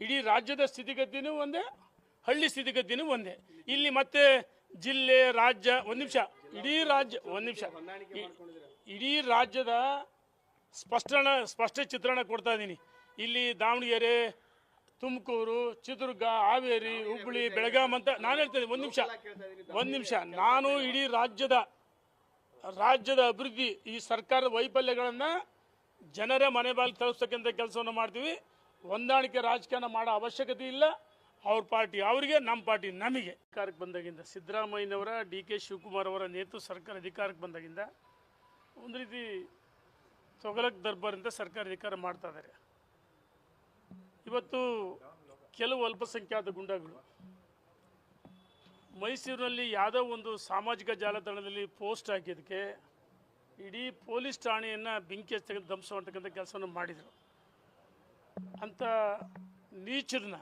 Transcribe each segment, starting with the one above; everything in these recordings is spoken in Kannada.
ಇಡೀ ರಾಜ್ಯದ ಸ್ಥಿತಿಗತಿನೂ ಒಂದೇ, ಹಳ್ಳಿ ಸ್ಥಿತಿಗತಿನೂ ಒಂದೇ. ಇಲ್ಲಿ ಮತ್ತೆ ಜಿಲ್ಲೆ, ರಾಜ್ಯ, ಒಂದು ನಿಮಿಷ. ಇಡೀ ರಾಜ್ಯ, ಒಂದು ನಿಮಿಷ. ಇಡೀ ರಾಜ್ಯದ ಸ್ಪಷ್ಟನ ಸ್ಪಷ್ಟ ಚಿತ್ರಣ ಕೊಡ್ತಾ ಇದ್ದೀನಿ. ಇಲ್ಲಿ ದಾವಣಗೆರೆ, ತುಮಕೂರು, ಚಿತ್ರದುರ್ಗ, ಹಾವೇರಿ ಹುಬ್ಬಳ್ಳಿ ಬೆಳಗಾಂ ಅಂತ ನಾನು ಹೇಳ್ತೇನೆ ಒಂದು ನಿಮಿಷ. ಒಂದು ನಿಮಿಷ. ನಾನು ಇಡೀ ರಾಜ್ಯದ ರಾಜ್ಯದ ಅಭಿವೃದ್ಧಿ, ಈ ಸರ್ಕಾರದ ವೈಫಲ್ಯಗಳನ್ನು ಜನರ ಮನೆ ಬಾಗಿಲು ತಲುಪಿಸ್ತಕ್ಕಂಥ ಕೆಲಸವನ್ನು ಮಾಡ್ತೀವಿ. ಹೊಂದಾಣಿಕೆ ರಾಜಕಾರಣ ಮಾಡೋ ಅವಶ್ಯಕತೆ ಇಲ್ಲ. ಅವ್ರ ಪಾರ್ಟಿ ಅವರಿಗೆ ನಮ್ಮ ಪಾರ್ಟಿ ನಮಗೆ. ಅಧಿಕಾರಕ್ಕೆ ಬಂದಾಗಿಂದ ಸಿದ್ದರಾಮಯ್ಯನವರ, ಡಿ ಕೆ ಶಿವಕುಮಾರ್ ಅವರ ನೇತೃತ್ವ ಸರ್ಕಾರ ಅಧಿಕಾರಕ್ಕೆ ಬಂದಾಗಿಂದ ಒಂದು ರೀತಿ ತೊಗಲಕ್ ದರ್ಬಾರ್ ಅಂತ ಸರ್ಕಾರ ಅಧಿಕಾರ ಮಾಡ್ತಾ ಇದ್ದಾರೆ ಇವತ್ತು ಕೆಲವು ಅಲ್ಪಸಂಖ್ಯಾತ ಗುಂಡಗಳು ಮೈಸೂರಿನಲ್ಲಿ ಯಾವುದೋ ಒಂದು ಸಾಮಾಜಿಕ ಜಾಲತಾಣದಲ್ಲಿ ಪೋಸ್ಟ್ ಹಾಕಿದ್ದಕ್ಕೆ ಇಡೀ ಪೊಲೀಸ್ ಠಾಣೆಯನ್ನು ಬೆಂಕಿ ಹಚ್ಚತಕ್ಕಂಥ ಧ್ವಂಸ ಮಾಡ್ತಕ್ಕಂಥ ಕೆಲಸವನ್ನು ಮಾಡಿದರು. ಅಂಥ ನೀಚರನ್ನ,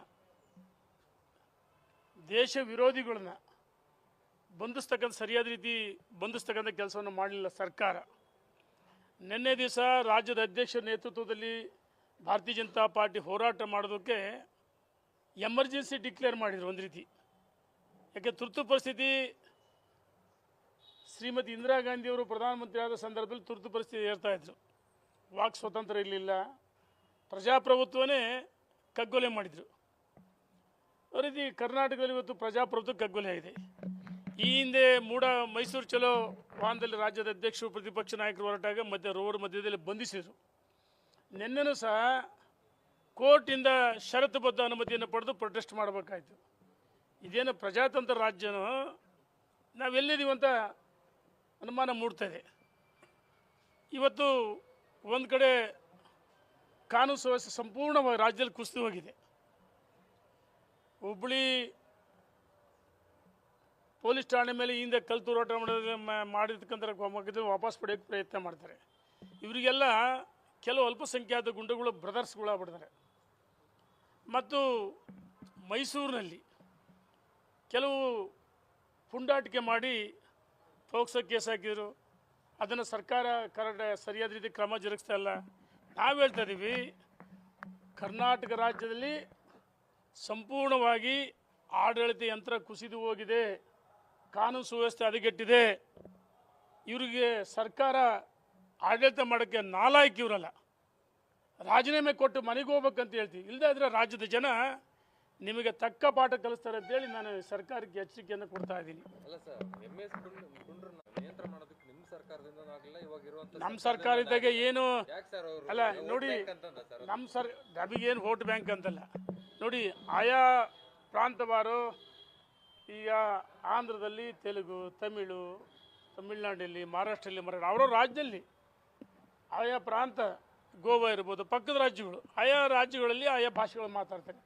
ದೇಶ ವಿರೋಧಿಗಳನ್ನ ಬಂಧಿಸ್ತಕ್ಕಂಥ, ಸರಿಯಾದ ರೀತಿ ಬಂಧಿಸ್ತಕ್ಕಂಥ ಕೆಲಸವನ್ನು ಮಾಡಲಿಲ್ಲ ಸರ್ಕಾರ. ನಿನ್ನೆ ದಿವಸ ರಾಜ್ಯದ ಅಧ್ಯಕ್ಷರ ನೇತೃತ್ವದಲ್ಲಿ ಭಾರತೀಯ ಜನತಾ ಪಾರ್ಟಿ ಹೋರಾಟ ಮಾಡೋದಕ್ಕೆ ಎಮರ್ಜೆನ್ಸಿ ಡಿಕ್ಲೇರ್ ಮಾಡಿದ್ರು ಒಂದು ರೀತಿ. ಯಾಕೆ ತುರ್ತು ಪರಿಸ್ಥಿತಿ, ಶ್ರೀಮತಿ ಇಂದಿರಾ ಗಾಂಧಿಯವರು ಪ್ರಧಾನಮಂತ್ರಿ ಆದ ಸಂದರ್ಭದಲ್ಲಿ ತುರ್ತು ಪರಿಸ್ಥಿತಿ ಏರ್ತಾ ಇದ್ರು. ವಾಕ್ ಸ್ವತಂತ್ರ ಇರಲಿಲ್ಲ. ಪ್ರಜಾಪ್ರಭುತ್ವನೇ ಕಗ್ಗೊಲೆ ಮಾಡಿದರು. ಅದೇ ರೀತಿ ಕರ್ನಾಟಕದಲ್ಲಿ ಇವತ್ತು ಪ್ರಜಾಪ್ರಭುತ್ವ ಕಗ್ಗೊಲೆ ಆಗಿದೆ. ಈ ಹಿಂದೆ ಮೂಡ ಮೈಸೂರು ಚಲೋ ವಾಹನದಲ್ಲಿ ರಾಜ್ಯದ ಅಧ್ಯಕ್ಷರು, ಪ್ರತಿಪಕ್ಷ ನಾಯಕರು ಹೊರಟಾಗ ಮಧ್ಯ ರೋಡ್ ಮಧ್ಯದಲ್ಲಿ ಬಂಧಿಸಿದರು. ನಿನ್ನೆನೂ ಸಹ ಕೋರ್ಟಿಂದ ಷರತ್ತುಬದ್ಧ ಅನುಮತಿಯನ್ನು ಪಡೆದು ಪ್ರೊಟೆಸ್ಟ್ ಮಾಡಬೇಕಾಯ್ತು. ಇದೇನು ಪ್ರಜಾತಂತ್ರ ರಾಜ್ಯನೋ? ನಾವೆಲ್ಲಿದ್ದೀವಿ ಅಂತ ಅನುಮಾನ ಇದೆ. ಇವತ್ತು ಒಂದು ಕಡೆ ಕಾನೂನು ಸುವ್ಯವಸ್ಥೆ ಸಂಪೂರ್ಣವಾಗಿ ರಾಜ್ಯದಲ್ಲಿ ಕುಸಿದು ಹೋಗಿದೆ. ಹುಬ್ಬಳ್ಳಿ ಪೊಲೀಸ್ ಠಾಣೆ ಮೇಲೆ ಹಿಂದೆ ಕಲ್ತು ತೂರಾಟ ಮಾಡೋದು ಮಾಡಿರ್ತಕ್ಕಂಥ ವಾಪಸ್ ಪಡೆಯೋಕ್ಕೆ ಪ್ರಯತ್ನ ಮಾಡ್ತಾರೆ. ಇವರಿಗೆಲ್ಲ ಕೆಲವು ಅಲ್ಪಸಂಖ್ಯಾತ ಗುಂಡುಗಳು, ಬ್ರದರ್ಸ್ಗಳು ಆಗ್ಬಿಡ್ತಾರೆ. ಮತ್ತು ಮೈಸೂರಿನಲ್ಲಿ ಕೆಲವು ಪುಂಡಾಟಿಕೆ ಮಾಡಿ ಪೋಕ್ಸೋ ಕೇಸ್ ಹಾಕಿದರು. ಅದನ್ನು ಸರ್ಕಾರ ಕರೆಕ್ಟ್ ಸರಿಯಾದ ರೀತಿ ಕ್ರಮ ಜರುಗಿಸ್ತಾ ಇಲ್ಲ. ನಾವು ಹೇಳ್ತಾ ಇದ್ದೀವಿ ಕರ್ನಾಟಕ ರಾಜ್ಯದಲ್ಲಿ ಸಂಪೂರ್ಣವಾಗಿ ಆಡಳಿತ ಯಂತ್ರ ಕುಸಿದು ಹೋಗಿದೆ, ಕಾನೂನು ಸುವ್ಯವಸ್ಥೆ ಹದಗೆಟ್ಟಿದೆ. ಇವರಿಗೆ ಸರ್ಕಾರ ಆಡಳಿತ ಮಾಡೋಕ್ಕೆ ನಾಲಾಯಕ್ ಇವರಲ್ಲ. ರಾಜೀನಾಮೆ ಕೊಟ್ಟು ಮನೆಗೆ ಹೋಗ್ಬೇಕಂತ ಹೇಳ್ತೀವಿ. ಇಲ್ಲದೇ ಆದರೆ ರಾಜ್ಯದ ಜನ ನಿಮಗೆ ತಕ್ಕ ಪಾಠ ಕಲಿಸ್ತಾರೆ ಅಂತೇಳಿ ನಾನು ಸರ್ಕಾರಕ್ಕೆ ಎಚ್ಚರಿಕೆಯನ್ನು ಕೊಡ್ತಾ ಇದ್ದೀನಿ. ನಿಮ್ಮ ಸರ್ಕಾರ ಇದ್ದಾಗ ಏನು ಅಲ್ಲ ನೋಡಿ ನಮ್ ಸರ್ ನಮ್ಮ ಸರ್ ನಮಗೇನು ವೋಟ್ ಬ್ಯಾಂಕ್ ಅಂತಲ್ಲ. ನೋಡಿ ಆಯಾ ಪ್ರಾಂತವಾರು ಈಗ ಆಂಧ್ರದಲ್ಲಿ ತೆಲುಗು ತಮಿಳು ತಮಿಳ್ನಾಡಲ್ಲಿ ಮಹಾರಾಷ್ಟ್ರಲ್ಲಿ ಮರಾಠ ಅವರ ರಾಜ್ಯದಲ್ಲಿ ಆಯಾ ಪ್ರಾಂತ ಗೋವಾ ಇರ್ಬೋದು ಪಕ್ಕದ ರಾಜ್ಯಗಳು. ಆಯಾ ರಾಜ್ಯಗಳಲ್ಲಿ ಆಯಾ ಭಾಷೆಗಳು ಮಾತಾಡ್ತಾರೆ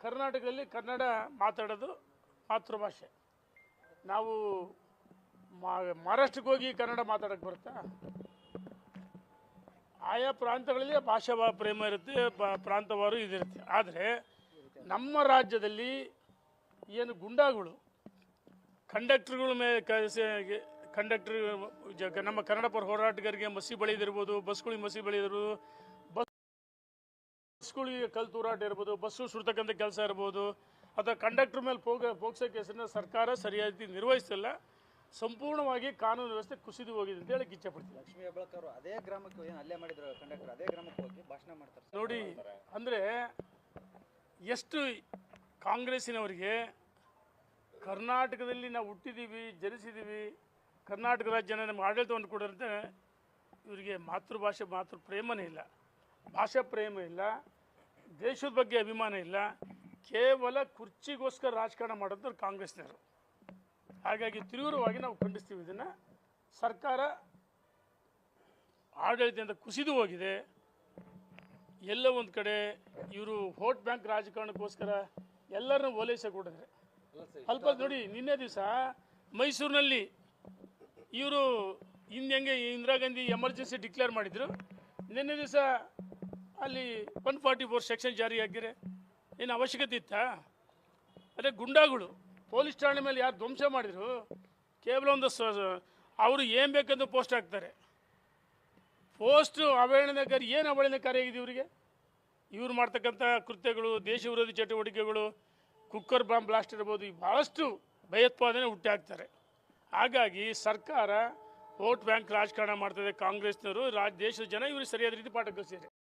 ಕರ್ನಾಟಕದಲ್ಲಿ ಕನ್ನಡ ಮಾತಾಡೋದು ಮಾತೃಭಾಷೆ. ನಾವು ಮಹಾರಾಷ್ಟ್ರಕ್ಕೆ ಹೋಗಿ ಕನ್ನಡ ಮಾತಾಡಕ್ಕೆ ಬರುತ್ತಾ? ಆಯಾ ಪ್ರಾಂತಗಳಲ್ಲಿ ಭಾಷಾವಾ ಪ್ರೇಮ ಇರುತ್ತೆ ಪ್ರಾಂತವಾರು ಇದಿರುತ್ತೆ. ಆದರೆ ನಮ್ಮ ರಾಜ್ಯದಲ್ಲಿ ಏನು ಗುಂಡಾಗಳು, ಕಂಡಕ್ಟರ್ಗಳ ಮೇಲೆ ಕಂಡಕ್ಟರ್ ನಮ್ಮ ಕನ್ನಡ ಪರ ಹೋರಾಟಗಾರರಿಗೆ ಮಸಿ ಬಳಿದಿರ್ಬೋದು, ಬಸ್ಗಳಿಗೆ ಮಸಿ ಬಳಿದಿರ್ಬೋದು ಬಸ್ಗಳಿಗೆ ಕಲ್ ತೂರಾಟ ಇರ್ಬೋದು ಬಸ್ಸು ಸುಡ್ತಕ್ಕಂಥ ಕೆಲಸ ಇರ್ಬೋದು, ಅಥವಾ ಕಂಡಕ್ಟರ್ ಮೇಲೆ ಪೋಗ ಹೋಗ್ಸೋಕೆ ಸರ್ಕಾರ ಸರಿಯಾದ ನಿರ್ವಹಿಸ್ತಿಲ್ಲ ಸಂಪೂರ್ಣವಾಗಿ ಕಾನೂನು ವ್ಯವಸ್ಥೆ ಕುಸಿದು ಹೋಗಿದೆ ಅಂತ ಹೇಳಕ್ಕೆ ಪಡ್ತೀವಿ ಲಕ್ಷ್ಮೀ ಹೆಬ್ಬಾಳ್ಕರ್ ಅದೇ ಗ್ರಾಮಕ್ಕೆ ಏನು ಅಲ್ಲೇ ಮಾಡಿದ್ರು ಕಂಡಕ್ಟರ್ ಅದೇ ಗ್ರಾಮಕ್ಕೆ ಹೋಗಿ ಭಾಷಣ ಮಾಡ್ತಾರೆ ನೋಡಿ ಅಂದರೆ ಎಷ್ಟು ಕಾಂಗ್ರೆಸ್ಸಿನವರಿಗೆ ಕರ್ನಾಟಕದಲ್ಲಿ ನಾವು ಹುಟ್ಟಿದ್ದೀವಿ ಜನಿಸಿದ್ದೀವಿ ಕರ್ನಾಟಕ ರಾಜ್ಯನ ನಮ್ಗೆ ಆಡಳಿತವನ್ನು ಕೊಡೋರಂತೆ ಇವರಿಗೆ ಮಾತೃಭಾಷೆ ಮಾತೃ ಪ್ರೇಮನೇ ಇಲ್ಲ. ಭಾಷಾ ಪ್ರೇಮ ಇಲ್ಲ ದೇಶದ ಬಗ್ಗೆ ಅಭಿಮಾನ ಇಲ್ಲ ಕೇವಲ ಕುರ್ಚಿಗೋಸ್ಕರ ರಾಜಕಾರಣ ಮಾಡೋದು ಕಾಂಗ್ರೆಸ್ನವರು ಹಾಗಾಗಿ ತೀವ್ರವಾಗಿ ನಾವು ಖಂಡಿಸ್ತೀವಿ. ಇದನ್ನು ಸರ್ಕಾರ ಆಡಳಿತದಿಂದ ಕುಸಿದು ಹೋಗಿದೆ. ಎಲ್ಲ ಒಂದು ಕಡೆ ಇವರು ವೋಟ್ ಬ್ಯಾಂಕ್ ರಾಜಕಾರಣಕ್ಕೋಸ್ಕರ ಎಲ್ಲರನ್ನೂ ಓಲೈಸಿಕೊಟ್ಟಿದ್ದಾರೆ ಕೊಡಿದ್ರೆ ಅಲ್ಪ ನೋಡಿ, ನಿನ್ನೆ ದಿವಸ ಮೈಸೂರಿನಲ್ಲಿ ಇವರು ಹಿಂದೆ ಇಂದಿರಾ ಗಾಂಧಿ ಎಮರ್ಜೆನ್ಸಿ ಡಿಕ್ಲೇರ್ ಮಾಡಿದರು. ನಿನ್ನೆ ದಿವಸ ಅಲ್ಲಿ ಒನ್ ಫಾರ್ಟಿ ಫೋರ್ ಸೆಕ್ಷನ್ ಜಾರಿಯಾಗಿದೆ. ಏನು ಅವಶ್ಯಕತೆ ಇತ್ತಾ? ಅದೇ ಗುಂಡಾಗಳು. ಪೊಲೀಸ್ ಠಾಣೆ ಮೇಲೆ ಯಾರು ಧ್ವಂಸ ಮಾಡಿದ್ರು, ಕೇವಲ ಒಂದು ಸ ಅವರು ಏನು ಬೇಕಂತ ಪೋಸ್ಟ್ ಹಾಕ್ತಾರೆ. ಪೋಸ್ಟ್ ಅವಹೇಳನಕಾರಿ ಏನು ಅವಹೇಳನಕಾರಿ ಆಗಿದೆ ಇವರಿಗೆ? ಇವ್ರು ಮಾಡ್ತಕ್ಕಂಥ ಕೃತ್ಯಗಳು, ದೇಶ ವಿರೋಧಿ ಚಟುವಟಿಕೆಗಳು, ಕುಕ್ಕರ್ ಬಾಂಬ್ ಬ್ಲಾಸ್ಟ್ ಇರ್ಬೋದು, ಈ ಭಾಳಷ್ಟು ಭಯೋತ್ಪಾದನೆ ಹುಟ್ಟಿ ಹಾಕ್ತಾರೆ. ಹಾಗಾಗಿ ಸರ್ಕಾರ ವೋಟ್ ಬ್ಯಾಂಕ್ ರಾಜಕಾರಣ ಮಾಡ್ತದೆ ಕಾಂಗ್ರೆಸ್ನವರು ರಾಜ್ ದೇಶದ ಜನ ಇವರು ಸರಿಯಾದ ರೀತಿ ಪಾಠ ಕಲಿಸಿದ್ದಾರೆ.